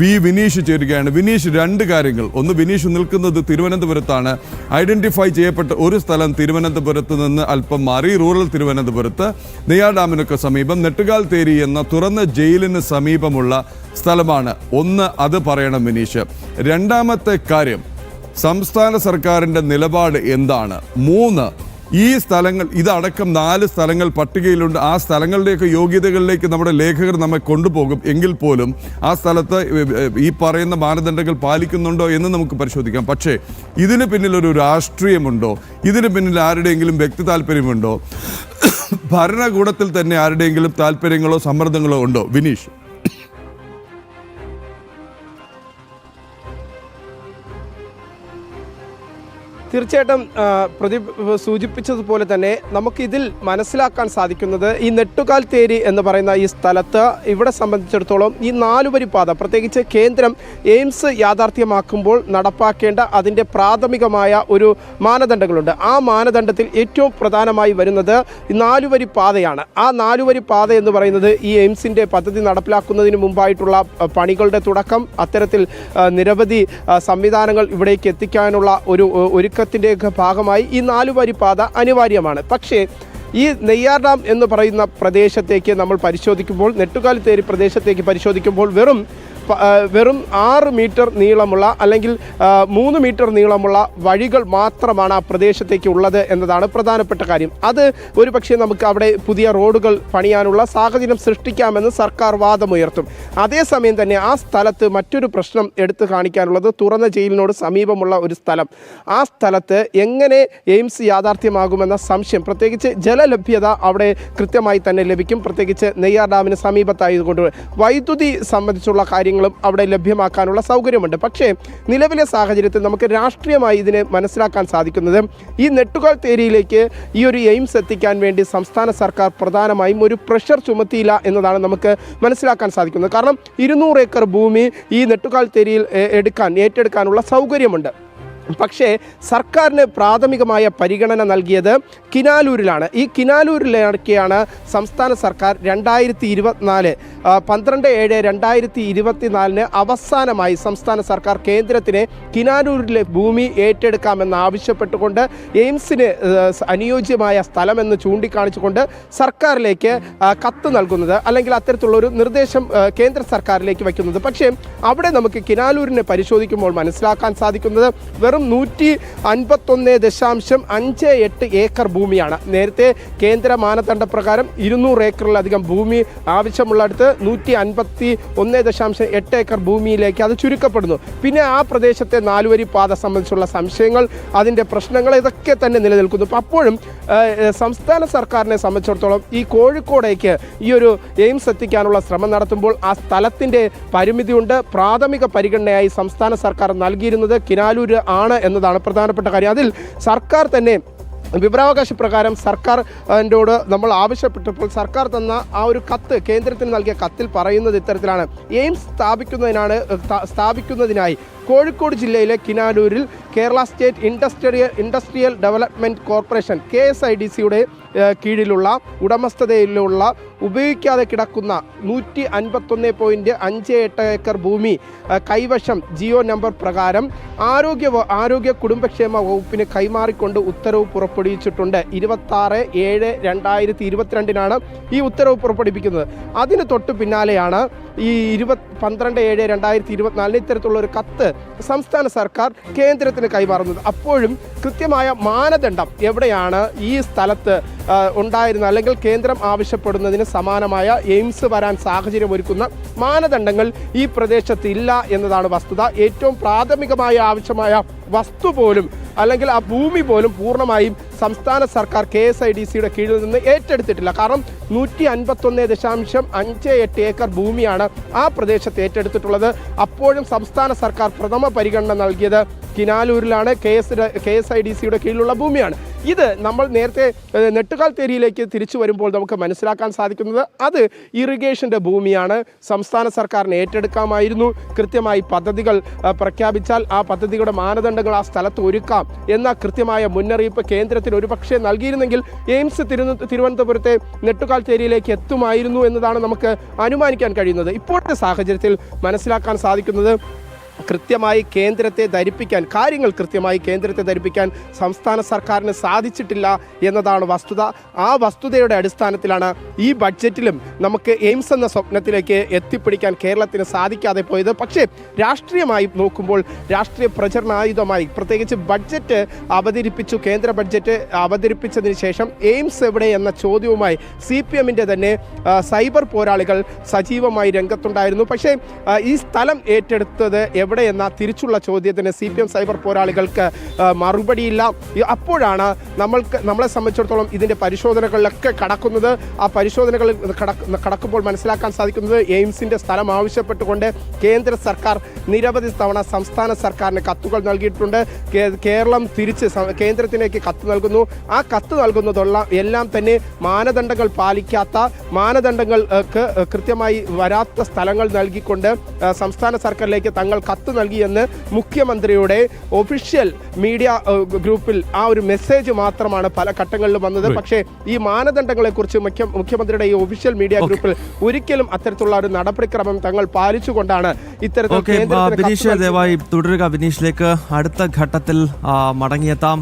V Vineesh ചേരുകയാണ്. വിനീഷ് രണ്ട് കാര്യങ്ങൾ. ഒന്ന് വിനീഷ് നിൽക്കുന്നത് തിരുവനന്തപുരത്താണ്. ഐഡന്റിഫൈ ചെയ്യപ്പെട്ട ഒരു സ്ഥലം തിരുവനന്തപുരത്ത് നിന്ന് അല്പം മാറി റൂറൽ തിരുവനന്തപുരത്ത്. നെയ്യാർ ഡാമിനൊക്കെ സമീപം. നെട്ടുകാൽ തേരി എന്ന തുറന്ന ജയിലിന് സമീപമുള്ള സ്ഥലമാണ്. ഒന്ന് അത് പറയണം വിനീഷ്. രണ്ടാമത്തെ കാര്യം സംസ്ഥാന സർക്കാരിന്റെ നിലപാട് എന്താണ്? മൂന്ന് ഈ സ്ഥലങ്ങൾ ഇതടക്കം നാല് സ്ഥലങ്ങൾ പട്ടികയിലുണ്ട്. ആ സ്ഥലങ്ങളുടെയൊക്കെ യോഗ്യതകളിലേക്ക് നമ്മുടെ ലേഖകർ നമ്മെ കൊണ്ടുപോകും. എങ്കിൽ പോലും ആ സ്ഥലത്ത് ഈ പറയുന്ന മാനദണ്ഡങ്ങൾ പാലിക്കുന്നുണ്ടോ എന്ന് നമുക്ക് പരിശോധിക്കാം. പക്ഷേ ഇതിന് പിന്നിലൊരു രാഷ്ട്രീയമുണ്ടോ? ഇതിന് പിന്നിൽ ആരുടെയെങ്കിലും വ്യക്തി താല്പര്യമുണ്ടോ? ഭരണകൂടത്തിൽ തന്നെ ആരുടെയെങ്കിലും താല്പര്യങ്ങളോ സമ്മർദ്ദങ്ങളോ ഉണ്ടോ? വിനീഷ്. തീർച്ചയായിട്ടും പ്രതി സൂചിപ്പിച്ചതുപോലെ തന്നെ നമുക്കിതിൽ മനസ്സിലാക്കാൻ സാധിക്കുന്നത് ഈ നെട്ടുകാൽ തേരി എന്ന് പറയുന്ന ഈ സ്ഥലത്ത് ഇവിടെ സംബന്ധിച്ചിടത്തോളം ഈ നാലുവരി പാത പ്രത്യേകിച്ച് കേന്ദ്രം എയിംസ് യാഥാർത്ഥ്യമാക്കുമ്പോൾ നടപ്പാക്കേണ്ട അതിന്റെ പ്രാഥമികമായ ഒരു മാനദണ്ഡങ്ങളുണ്ട്. ആ മാനദണ്ഡത്തിൽ ഏറ്റവും പ്രധാനമായി വരുന്നത് നാലുവരി പാതയാണ്. ആ നാലുവരി പാത എന്ന് പറയുന്നത് ഈ എയിംസിന്റെ പദ്ധതി നടപ്പിലാക്കുന്നതിന് മുമ്പായിട്ടുള്ള പണികളുടെ തുടക്കം അത്തരത്തിൽ നിരവധി സംവിധാനങ്ങൾ ഇവിടേക്ക് എത്തിക്കാനുള്ള ഒരു ഒ- ഒരുക്കത്തിന്റെയൊക്കെ ഭാഗമായി ഈ നാലുവരി പാത അനിവാര്യമാണ്. പക്ഷേ ഈ നെയ്യാർ ഡാം എന്ന് പറയുന്ന പ്രദേശത്തേക്ക് നമ്മൾ പരിശോധിക്കുമ്പോൾ നെട്ടുകാലിത്തേരി പ്രദേശത്തേക്ക് പരിശോധിക്കുമ്പോൾ വെറും വെറും ആറ് മീറ്റർ നീളമുള്ള അല്ലെങ്കിൽ മൂന്ന് മീറ്റർ നീളമുള്ള വഴികൾ മാത്രമാണ് ആ പ്രദേശത്തേക്ക് ഉള്ളത് എന്നതാണ് പ്രധാനപ്പെട്ട കാര്യം. അത് ഒരു പക്ഷേ നമുക്ക് അവിടെ പുതിയ റോഡുകൾ പണിയാനുള്ള സാഹചര്യം സൃഷ്ടിക്കാമെന്ന് സർക്കാർ വാദമുയർത്തും. അതേസമയം തന്നെ ആ സ്ഥലത്ത് മറ്റൊരു പ്രശ്നം എടുത്തു കാണിക്കാനുള്ളത് തുറന്ന ജയിലിനോട് സമീപമുള്ള ഒരു സ്ഥലം. ആ സ്ഥലത്ത് എങ്ങനെ എയിംസ് യാഥാർത്ഥ്യമാകുമെന്ന സംശയം പ്രത്യേകിച്ച് ജലലഭ്യത അവിടെ കൃത്യമായി തന്നെ ലഭിക്കും. പ്രത്യേകിച്ച് നെയ്യാർ ഡാമിന് സമീപത്തായതുകൊണ്ട് വൈദ്യുതി സംബന്ധിച്ചുള്ള കാര്യങ്ങളും അവിടെ ലഭ്യമാക്കാനുള്ള സൗകര്യമുണ്ട്. പക്ഷേ നിലവിലെ സാഹചര്യത്തിൽ നമുക്ക് രാഷ്ട്രീയമായി ഇതിനെ മനസ്സിലാക്കാൻ സാധിക്കുന്നത് ഈ നെട്ടുകാൽ തേരിയിലേക്ക് ഈ ഒരു എയിംസ് എത്തിക്കാൻ വേണ്ടി സംസ്ഥാന സർക്കാർ പ്രധാനമായും ഒരു പ്രഷർ ചുമത്തിയില്ല എന്നതാണ് നമുക്ക് മനസ്സിലാക്കാൻ സാധിക്കുന്നത്. കാരണം ഇരുന്നൂറ് ഏക്കർ ഭൂമി ഈ നെട്ടുകാൽ തേരിയിൽ എടുക്കാൻ ഏറ്റെടുക്കാനുള്ള സൗകര്യമുണ്ട്. പക്ഷേ സർക്കാരിന് പ്രാഥമികമായ പരിഗണന നൽകിയത് കിനാലൂരിലാണ്. ഈ കിനാലൂരിലേക്കാണ് സംസ്ഥാന സർക്കാർ രണ്ടായിരത്തി ഇരുപത്തിനാല് പന്ത്രണ്ട് ഏഴ് രണ്ടായിരത്തി ഇരുപത്തിനാലിന് അവസാനമായി സംസ്ഥാന സർക്കാർ കേന്ദ്രത്തിന് കിനാലൂരിലെ ഭൂമി ഏറ്റെടുക്കാമെന്ന് ആവശ്യപ്പെട്ടുകൊണ്ട് എയിംസിന് അനുയോജ്യമായ സ്ഥലമെന്ന് ചൂണ്ടിക്കാണിച്ചുകൊണ്ട് സർക്കാരിലേക്ക് കത്ത് നൽകുന്നത് അല്ലെങ്കിൽ അത്തരത്തിലുള്ള ഒരു നിർദ്ദേശം കേന്ദ്ര സർക്കാരിലേക്ക് വയ്ക്കുന്നത്. പക്ഷേ അവിടെ നമുക്ക് കിനാലൂരിനെ പരിശോധിക്കുമ്പോൾ മനസ്സിലാക്കാൻ സാധിക്കുന്നത് വെറും നൂറ്റി അൻപത്തൊന്ന് ദശാംശം അഞ്ച് എട്ട് ഏക്കർ ഭൂമിയാണ്. നേരത്തെ കേന്ദ്ര മാനദണ്ഡ പ്രകാരം ഇരുന്നൂറ് ഏക്കറിലധികം ഭൂമി ആവശ്യമുള്ളിടത്ത് നൂറ്റി അൻപത്തി ഒന്ന് ദശാംശം എട്ട് ഏക്കർ ഭൂമിയിലേക്ക് അത് ചുരുക്കപ്പെടുന്നു. പിന്നെ ആ പ്രദേശത്തെ നാലുവരി പാത സംബന്ധിച്ചുള്ള സംശയങ്ങൾ അതിന്റെ പ്രശ്നങ്ങൾ ഇതൊക്കെ തന്നെ നിലനിൽക്കുന്നു. അപ്പോൾ അപ്പോഴും സംസ്ഥാന സർക്കാരിനെ സംബന്ധിച്ചിടത്തോളം ഈ കോഴിക്കോടേക്ക് ഈ ഒരു എയിംസ് എത്തിക്കാനുള്ള ശ്രമം നടത്തുമ്പോൾ ആ സ്ഥലത്തിന്റെ പരിമിതിയുണ്ട്. പ്രാഥമിക പരിഗണനയായി സംസ്ഥാന സർക്കാർ നൽകിയിരുന്നത് കിനാലൂർ ആണ്. എന്നതാണ് പ്രധാനപ്പെട്ട കാര്യം. അതിൽ സർക്കാർ തന്നെ വിവരാവകാശ പ്രകാരം സർക്കാർ അതിന്റോട് നമ്മൾ ആവശ്യപ്പെട്ടപ്പോൾ സർക്കാർ തന്ന ആ ഒരു കത്ത് കേന്ദ്രത്തിന് നൽകിയ കത്തിൽ പറയുന്നത് ഇത്തരത്തിലാണ്. എയിംസ് സ്ഥാപിക്കുന്നതിനാണ് സ്ഥാപിക്കുന്നതിനായി കോഴിക്കോട് ജില്ലയിലെ കിനാലൂരിൽ Kerala state industrial industrial development corporation K S I D സിയുടെ കീഴിലുള്ള ഉടമസ്ഥതയിലുള്ള ഉപയോഗിക്കാതെ കിടക്കുന്ന നൂറ്റി അൻപത്തൊന്ന് പോയിന്റ് അഞ്ച് എട്ട് ഏക്കർ ഭൂമി കൈവശം ജിയോ നമ്പർ പ്രകാരം ആരോഗ്യ ആരോഗ്യ കുടുംബക്ഷേമ വകുപ്പിന് കൈമാറിക്കൊണ്ട് ഉത്തരവ് പുറപ്പെടുവിച്ചിട്ടുണ്ട്. ഇരുപത്തി ആറ് ഏഴ് രണ്ടായിരത്തി ഇരുപത്തിരണ്ടിനാണ് ഈ ഉത്തരവ് പുറപ്പെടുവിക്കുന്നത്. അതിന് തൊട്ട് പിന്നാലെയാണ് ഈ ഇരുപത് പന്ത്രണ്ട് ഏഴ് രണ്ടായിരത്തി ഇരുപത്തിനാലിന് ഇത്തരത്തിലുള്ള ഒരു കത്ത് സംസ്ഥാന സർക്കാർ കേന്ദ്രത്തിന് കൈമാറുന്നത്. അപ്പോഴും കൃത്യമായ മാനദണ്ഡം എവിടെയാണ് ഈ സ്ഥലത്ത് ഉണ്ടായിരുന്ന അല്ലെങ്കിൽ കേന്ദ്രം ആവശ്യപ്പെടുന്നതിന് സമാനമായ എയിംസ് വരാൻ സാഹചര്യം ഒരുക്കുന്ന മാനദണ്ഡങ്ങൾ ഈ പ്രദേശത്ത് ഇല്ല എന്നതാണ് വസ്തുത. ഏറ്റവും പ്രാഥമികമായ ആവശ്യമായ വസ്തു പോലും അല്ലെങ്കിൽ ആ ഭൂമി പോലും പൂർണമായും സംസ്ഥാന സർക്കാർ കെ എസ് ഐ ഡി സിയുടെ കീഴിൽ നിന്ന് ഏറ്റെടുത്തിട്ടില്ല. കാരണം നൂറ്റി അൻപത്തൊന്ന് ദശാംശം അഞ്ച് എട്ട് ഏക്കർ ഭൂമിയാണ് ആ പ്രദേശത്ത് ഏറ്റെടുത്തിട്ടുള്ളത്. അപ്പോഴും സംസ്ഥാന സർക്കാർ പ്രഥമ പരിഗണന നൽകിയത് കിനാലൂരിലാണ് K S K S I D സിയുടെ കീഴിലുള്ള ഭൂമിയാണ്. ഇത് നമ്മൾ നേരത്തെ നെട്ടുകാൽ തേരിയിലേക്ക് തിരിച്ചു വരുമ്പോൾ നമുക്ക് മനസ്സിലാക്കാൻ സാധിക്കുന്നത് അത് ഇറിഗേഷന്റെ ഭൂമിയാണ്. സംസ്ഥാന സർക്കാരിന് ഏറ്റെടുക്കാമായിരുന്നു. കൃത്യമായി പദ്ധതികൾ പ്രഖ്യാപിച്ചാൽ ആ പദ്ധതിയുടെ മാനദണ്ഡങ്ങൾ ആ സ്ഥലത്ത് ഒരുക്കാം എന്ന കൃത്യമായ മുന്നറിയിപ്പ് കേന്ദ്രത്തിന് ഒരുപക്ഷെ നൽകിയിരുന്നെങ്കിൽ എയിംസ് തിരു തിരുവനന്തപുരത്തെ നെട്ടുകാൽ തേരിയിലേക്ക് എത്തുമായിരുന്നു എന്നതാണ് നമുക്ക് അനുമാനിക്കാൻ കഴിയുന്നത്. ഇപ്പോഴത്തെ സാഹചര്യത്തിൽ മനസ്സിലാക്കാൻ സാധിക്കുന്നത് കൃത്യമായി കേന്ദ്രത്തെ ധരിപ്പിക്കാൻ കാര്യങ്ങൾ കൃത്യമായി കേന്ദ്രത്തെ ധരിപ്പിക്കാൻ സംസ്ഥാന സർക്കാരിന് സാധിച്ചിട്ടില്ല എന്നതാണ് വസ്തുത. ആ വസ്തുതയുടെ അടിസ്ഥാനത്തിലാണ് ഈ ബഡ്ജറ്റിലും നമുക്ക് എയിംസ് എന്ന സ്വപ്നത്തിലേക്ക് എത്തിപ്പിടിക്കാൻ കേരളത്തിന് സാധിക്കാതെ പോയത്. പക്ഷേ രാഷ്ട്രീയമായി നോക്കുമ്പോൾ രാഷ്ട്രീയ പ്രചരണായുധമായി പ്രത്യേകിച്ച് ബഡ്ജറ്റ് അവതരിപ്പിച്ചു കേന്ദ്ര ബഡ്ജറ്റ് അവതരിപ്പിച്ചതിന് ശേഷം എയിംസ് എവിടെ എന്ന ചോദ്യവുമായി സി പി എമ്മിന്റെ തന്നെ സൈബർ പോരാളികൾ സജീവമായി രംഗത്തുണ്ടായിരുന്നു. പക്ഷേ ഈ സ്ഥലം ഏറ്റെടുത്തത് എവിടെ എന്ന തിരിച്ചുള്ള ചോദ്യത്തിന് സി പി എം സൈബർ പോരാളികൾക്ക് മറുപടിയില്ല. അപ്പോഴാണ് നമ്മൾക്ക് നമ്മളെ സംബന്ധിച്ചിടത്തോളം ഇതിന്റെ പരിശോധനകളിലൊക്കെ കടക്കുന്നത്. ആ പരിശോധനകളിൽ കടക്ക് കടക്കുമ്പോൾ മനസ്സിലാക്കാൻ സാധിക്കുന്നത് എയിംസിന്റെ സ്ഥലം ആവശ്യപ്പെട്ടുകൊണ്ട് കേന്ദ്ര സർക്കാർ നിരവധി തവണ സംസ്ഥാന സർക്കാരിന് കത്തുകൾ നൽകിയിട്ടുണ്ട്. കേരളം തിരിച്ച് കേന്ദ്രത്തിലേക്ക് കത്ത് നൽകുന്നു. ആ കത്ത് നൽകുന്നതുള്ള എല്ലാം തന്നെ മാനദണ്ഡങ്ങൾ പാലിക്കാത്ത മാനദണ്ഡങ്ങൾക്ക് കൃത്യമായി വരാത്ത സ്ഥലങ്ങൾ നൽകിക്കൊണ്ട് സംസ്ഥാന സർക്കാരിലേക്ക് തങ്ങൾ കത്ത് നൽകിയെന്ന് മുഖ്യമന്ത്രിയുടെ ഒഫീഷ്യൽ മീഡിയ ഗ്രൂപ്പിൽ ആ ഒരു മെസ്സേജ് മാത്രമാണ് പല ഘട്ടങ്ങളിലും വന്നത്. പക്ഷേ ഈ മാനദണ്ഡങ്ങളെക്കുറിച്ച് മുഖ്യ മുഖ്യമന്ത്രിയുടെ ഈ ഒഫീഷ്യൽ മീഡിയ ഗ്രൂപ്പിൽ ഒരിക്കലും അത്തരത്തിലുള്ള ഒരു നടപടിക്രമം തങ്ങൾ പാലിച്ചുകൊണ്ടാണ് ഇത്തരത്തിൽ കത്ത്. ദയവായി തുടരുക ബിനീഷിലേക്ക് അടുത്ത ഘട്ടത്തിൽ മടങ്ങിയെത്താം.